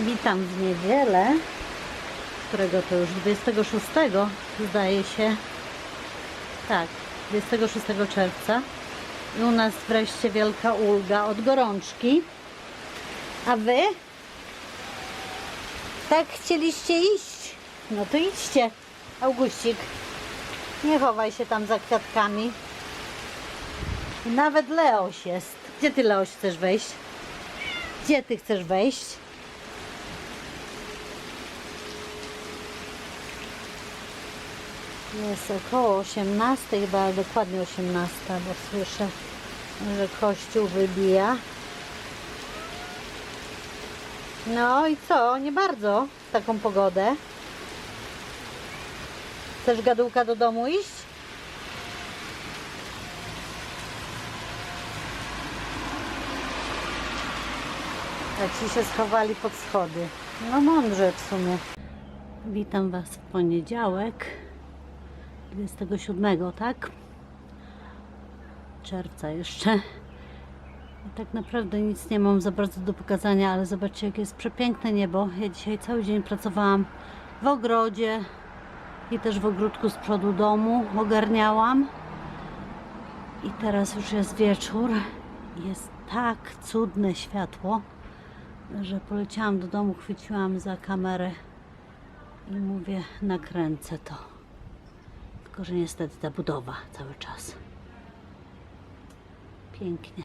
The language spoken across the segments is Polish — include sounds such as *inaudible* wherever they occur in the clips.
Witam w niedzielę, którego to już 26 zdaje się. Tak, 26 czerwca. I u nas wreszcie wielka ulga od gorączki. A wy? Tak chcieliście iść? No to idźcie. Auguścik, nie chowaj się tam za kwiatkami. I nawet Leoś jest. Gdzie ty, Leoś, chcesz wejść? Gdzie ty chcesz wejść? Jest około 18, chyba dokładnie 18, bo słyszę, że kościół wybija. No i co? Nie bardzo w taką pogodę. Chcesz gadułka do domu iść? Jak ci się schowali pod schody. No mądrze w sumie. Witam Was w poniedziałek. 27, tak? Czerwca jeszcze. I tak naprawdę nic nie mam za bardzo do pokazania, ale zobaczcie, jakie jest przepiękne niebo. Ja dzisiaj cały dzień pracowałam w ogrodzie i też w ogródku z przodu domu. Ogarniałam. I teraz już jest wieczór. Jest tak cudne światło, że poleciałam do domu, chwyciłam za kamerę i mówię, nakręcę to. Tylko, że niestety ta budowa cały czas. Pięknie.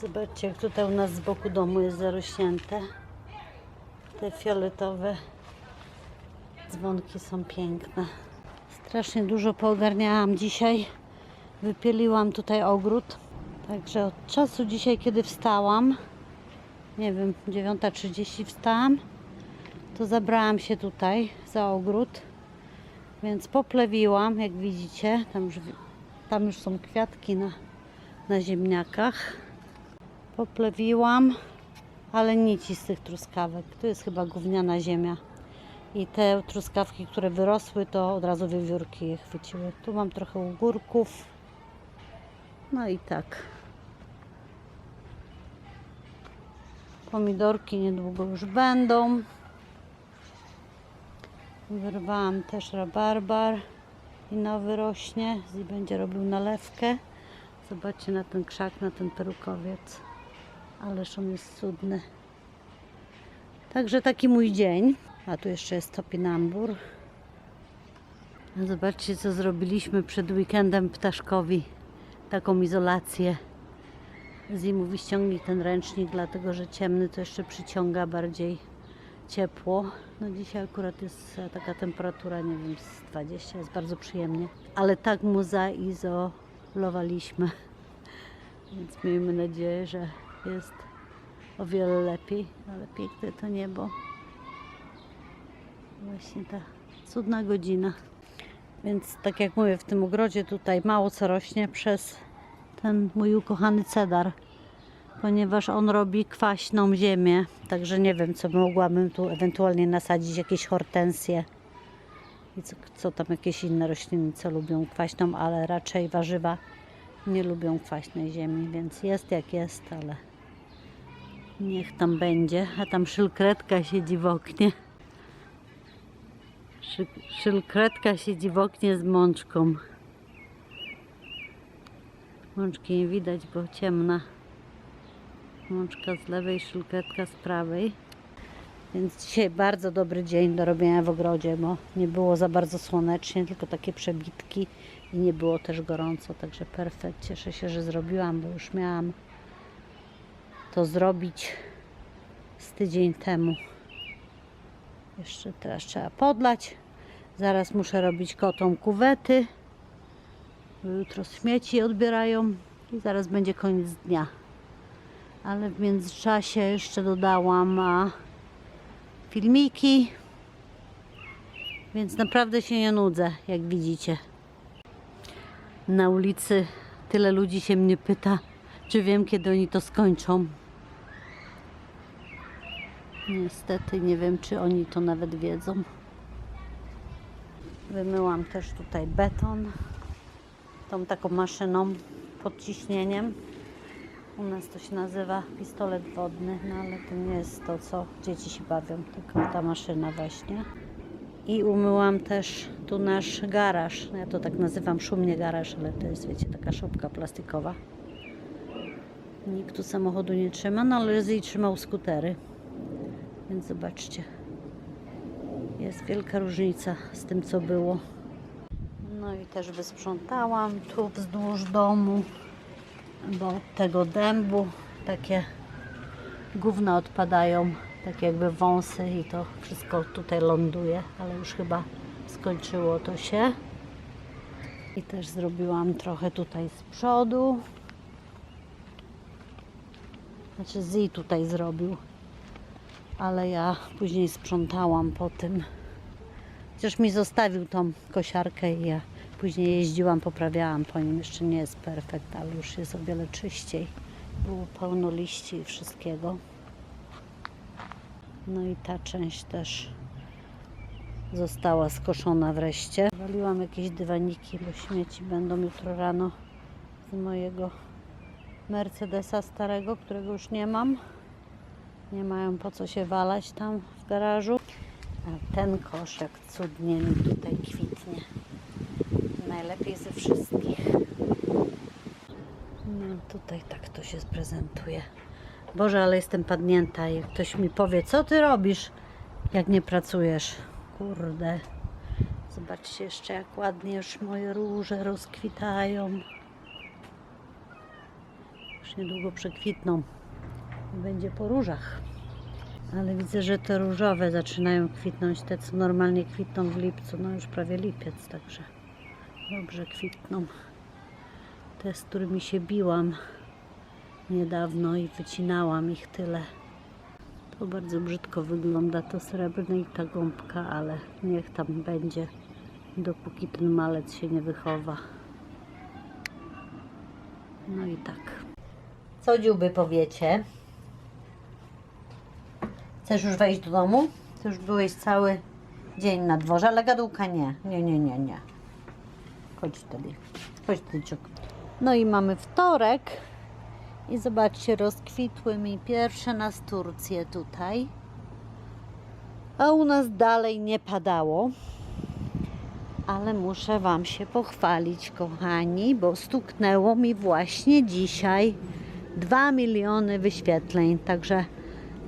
Zobaczcie, jak tutaj u nas z boku domu jest zarośnięte. Te fioletowe dzwonki są piękne. Strasznie dużo poogarniałam dzisiaj. Wypieliłam tutaj ogród. Także od czasu dzisiaj, kiedy wstałam, nie wiem, 9.30 wstałam, to zabrałam się tutaj za ogród, więc poplewiłam, jak widzicie, tam już, tam już są kwiatki na, na ziemniakach. Poplewiłam, ale nic z tych truskawek. To jest chyba gówniana ziemia. I te truskawki, które wyrosły, to od razu wiewiórki je chwyciły. Tu mam trochę ogórków. No i tak. Pomidorki niedługo już będą. Wyrwałam też rabarbar i nowy rośnie i będzie robił nalewkę. Zobaczcie na ten krzak, na ten perukowiec. Ależ on jest cudny. Także taki mój dzień. A tu jeszcze jest topinambur. Zobaczcie, co zrobiliśmy przed weekendem ptaszkowi. Taką izolację. Zi mówi ściągnij ten ręcznik, dlatego że ciemny to jeszcze przyciąga bardziej ciepło. No dzisiaj akurat jest taka temperatura, nie wiem, z 20, jest bardzo przyjemnie. Ale tak mu zaizolowaliśmy. *laughs* Więc miejmy nadzieję, że jest o wiele lepiej. Ale piękne to niebo. Właśnie ta cudna godzina. Więc tak jak mówię, w tym ogrodzie tutaj mało co rośnie przez ten mój ukochany cedar, ponieważ on robi kwaśną ziemię. Także nie wiem, co mogłabym tu ewentualnie nasadzić, jakieś hortensje i co, co tam jakieś inne rośliny, co lubią kwaśną, ale raczej warzywa nie lubią kwaśnej ziemi, więc jest jak jest, ale niech tam będzie. A tam szylkretka siedzi w oknie. Szy- Szylkretka siedzi w oknie z mączką. Mączki nie widać, bo ciemna. Mączka z lewej, szylkretka z prawej. Więc dzisiaj bardzo dobry dzień do robienia w ogrodzie, bo nie było za bardzo słonecznie, tylko takie przebitki i nie było też gorąco, także perfekt. Cieszę się, że zrobiłam, bo już miałam to zrobić z tydzień temu. Jeszcze teraz trzeba podlać. Zaraz muszę robić kotom kuwety. Bo Jutro śmieci odbierają i zaraz będzie koniec dnia. Ale w międzyczasie jeszcze dodałam filmiki. Więc naprawdę się nie nudzę, jak widzicie. Na ulicy tyle ludzi się mnie pyta, czy wiem, kiedy oni to skończą. Niestety nie wiem, czy oni to nawet wiedzą. Wymyłam też tutaj beton tą taką maszyną pod ciśnieniem. U nas to się nazywa pistolet wodny, no ale to nie jest to, co dzieci się bawią, tylko ta maszyna właśnie. I umyłam też tu nasz garaż. No Ja to tak nazywam szumnie garaż, ale to jest, wiecie, taka szopka plastikowa. Nikt tu samochodu nie trzyma, no ale Zy trzymał skutery. Więc zobaczcie. Jest wielka różnica z tym, co było. I też wysprzątałam tu wzdłuż domu, bo od tego dębu takie gówna odpadają, tak jakby wąsy i to wszystko tutaj ląduje, ale już chyba skończyło to się. I też zrobiłam trochę tutaj z przodu. Znaczy Zi tutaj zrobił, ale ja później sprzątałam po tym. Chociaż mi zostawił tą kosiarkę i ja później jeździłam, poprawiałam po nim. Jeszcze nie jest perfekt, ale już jest o wiele czyściej. Było pełno liści i wszystkiego. No i ta część też została skoszona wreszcie. Waliłam jakieś dywaniki, bo śmieci będą jutro rano z mojego Mercedesa starego, którego już nie mam. Nie mają po co się walać tam w garażu. A ten koszek cudnie mi tutaj kwitnie. Najlepiej ze wszystkich. No tutaj tak to się prezentuje. Boże, ale jestem padnięta. Jak ktoś mi powie, co ty robisz, jak nie pracujesz? Kurde. Zobaczcie jeszcze, jak ładnie już moje róże rozkwitają. Już niedługo przekwitną. Będzie po różach. Ale widzę, że te różowe zaczynają kwitnąć, te co normalnie kwitną w lipcu, no już prawie lipiec, także dobrze kwitną. Te, z którymi się biłam niedawno i wycinałam ich tyle. To bardzo brzydko wygląda, to srebrny i ta gąbka, ale niech tam będzie, dopóki ten malec się nie wychowa. No i tak. Co dziuby powiecie? Chcesz już wejść do domu? Ty już byłeś cały dzień na dworze, ale gadułka nie. Nie, nie, nie, nie. Chodź wtedy. Chodź tyczuk. No i mamy wtorek. I zobaczcie, rozkwitły mi pierwsze nasturcje tutaj. A u nas dalej nie padało. Ale muszę Wam się pochwalić, kochani, bo stuknęło mi właśnie dzisiaj 2 miliony wyświetleń. Także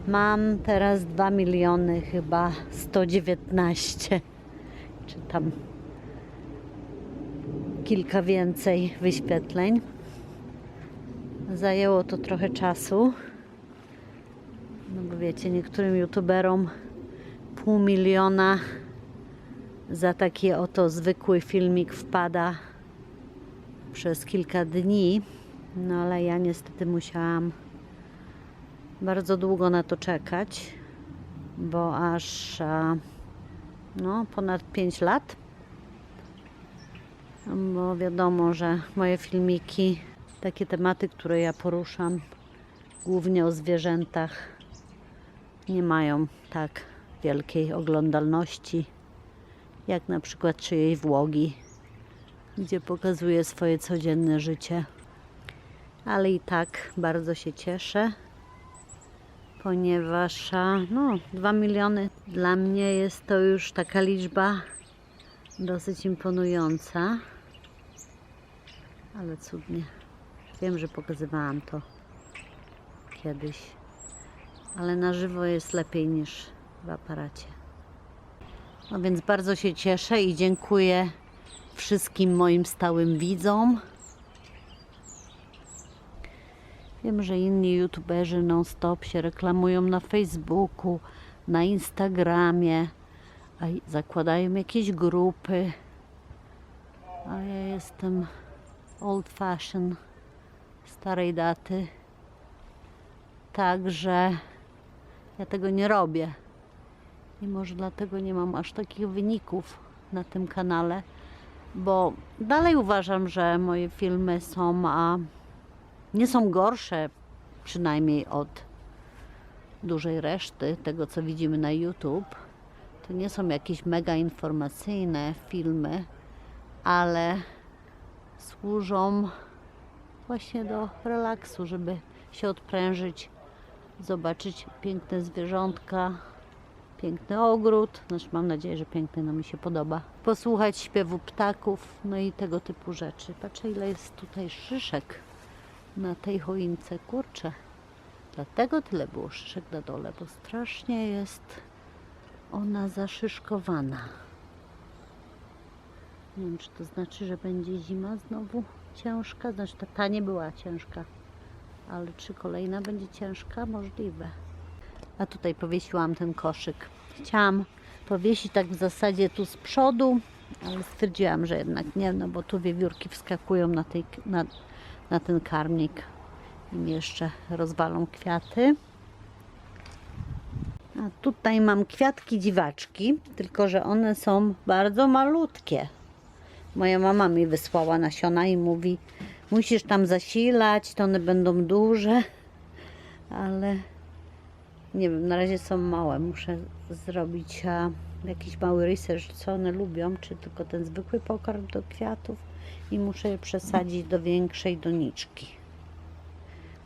Mam teraz 2 miliony chyba 119 czy tam kilka więcej wyświetleń. Zajęło to trochę czasu. No bo wiecie, niektórym youtuberom pół miliona za taki oto zwykły filmik wpada przez kilka dni. No ale ja niestety musiałam bardzo długo na to czekać, bo aż no, ponad 5 lat. Bo wiadomo, że moje filmiki, takie tematy, które ja poruszam, głównie o zwierzętach, nie mają tak wielkiej oglądalności, jak na przykład czyjej vlogi, gdzie pokazuję swoje codzienne życie. Ale i tak bardzo się cieszę, ponieważ no, 2 miliony dla mnie jest to już taka liczba dosyć imponująca. Ale cudnie. Wiem, że pokazywałam to kiedyś, ale na żywo jest lepiej niż w aparacie. No więc bardzo się cieszę i dziękuję wszystkim moim stałym widzom. Wiem, że inni youtuberzy non-stop się reklamują na Facebooku, na Instagramie, a zakładają jakieś grupy. A ja jestem old fashion, starej daty. Także ja tego nie robię. I może dlatego nie mam aż takich wyników na tym kanale, bo dalej uważam, że moje filmy są a, nie są gorsze, przynajmniej od dużej reszty tego, co widzimy na YouTube. To nie są jakieś mega informacyjne filmy, ale służą właśnie do relaksu, żeby się odprężyć, zobaczyć piękne zwierzątka, piękny ogród. Znaczy mam nadzieję, że piękny, no mi się podoba. Posłuchać śpiewu ptaków, no i tego typu rzeczy. Patrzę ile jest tutaj szyszek na tej choince, kurczę. Dlatego tyle było szyszek na dole, bo strasznie jest ona zaszyszkowana. Nie wiem, czy to znaczy, że będzie zima znowu ciężka. Znaczy, ta, ta nie była ciężka, ale czy kolejna będzie ciężka? Możliwe. A tutaj powiesiłam ten koszyk. Chciałam powiesić tak w zasadzie tu z przodu, ale stwierdziłam, że jednak nie, no bo tu wiewiórki wskakują na, tej, na, na ten karmnik i mi jeszcze rozwalą kwiaty. A tutaj mam kwiatki dziwaczki, tylko że one są bardzo malutkie. Moja mama mi wysłała nasiona i mówi, musisz tam zasilać, to one będą duże, ale nie wiem, na razie są małe. Muszę zrobić a, jakiś mały research, co one lubią, czy tylko ten zwykły pokarm do kwiatów i muszę je przesadzić do większej doniczki.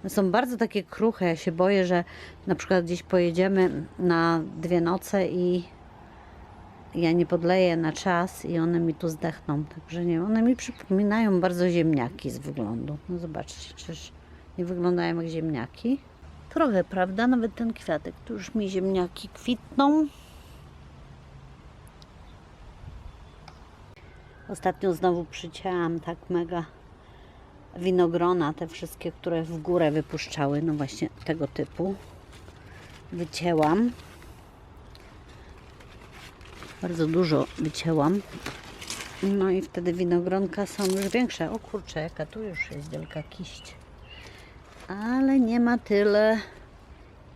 Są bardzo takie kruche. Ja się boję, że na przykład gdzieś pojedziemy na dwie noce i ja nie podleję na czas i one mi tu zdechną. Także nie, one mi przypominają bardzo ziemniaki z wyglądu. No zobaczcie, czyż nie wyglądają jak ziemniaki? Trochę, prawda? Nawet ten kwiatek, tu już mi ziemniaki kwitną. Ostatnio znowu przycięłam tak mega winogrona, te wszystkie, które w górę wypuszczały, no właśnie tego typu. Wycięłam. Bardzo dużo wycięłam. No i wtedy winogronka są już większe. O kurczę, jaka tu już jest wielka kiść. Ale nie ma tyle,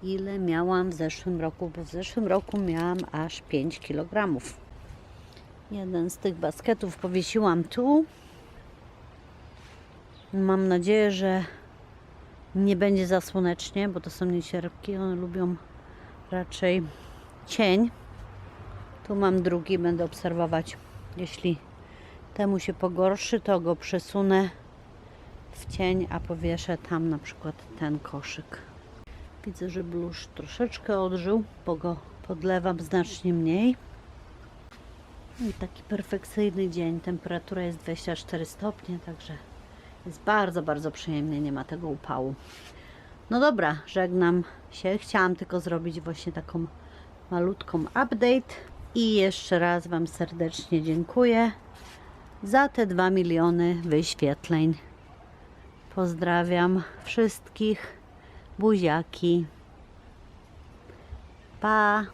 ile miałam w zeszłym roku, bo w zeszłym roku miałam aż 5 kg. Jeden z tych basketów powiesiłam tu. Mam nadzieję, że nie będzie za słonecznie, bo to są niecierpki. One lubią raczej cień. Tu mam drugi, będę obserwować. Jeśli temu się pogorszy, to go przesunę w cień, a powieszę tam na przykład ten koszyk. Widzę, że blusz troszeczkę odżył, bo go podlewam znacznie mniej. I taki perfekcyjny dzień. Temperatura jest 24 stopnie, także jest bardzo, bardzo przyjemnie. Nie ma tego upału. No dobra, żegnam się. Chciałam tylko zrobić właśnie taką malutką update. I jeszcze raz Wam serdecznie dziękuję za te 2 miliony wyświetleń. Pozdrawiam wszystkich. Buziaki. Pa!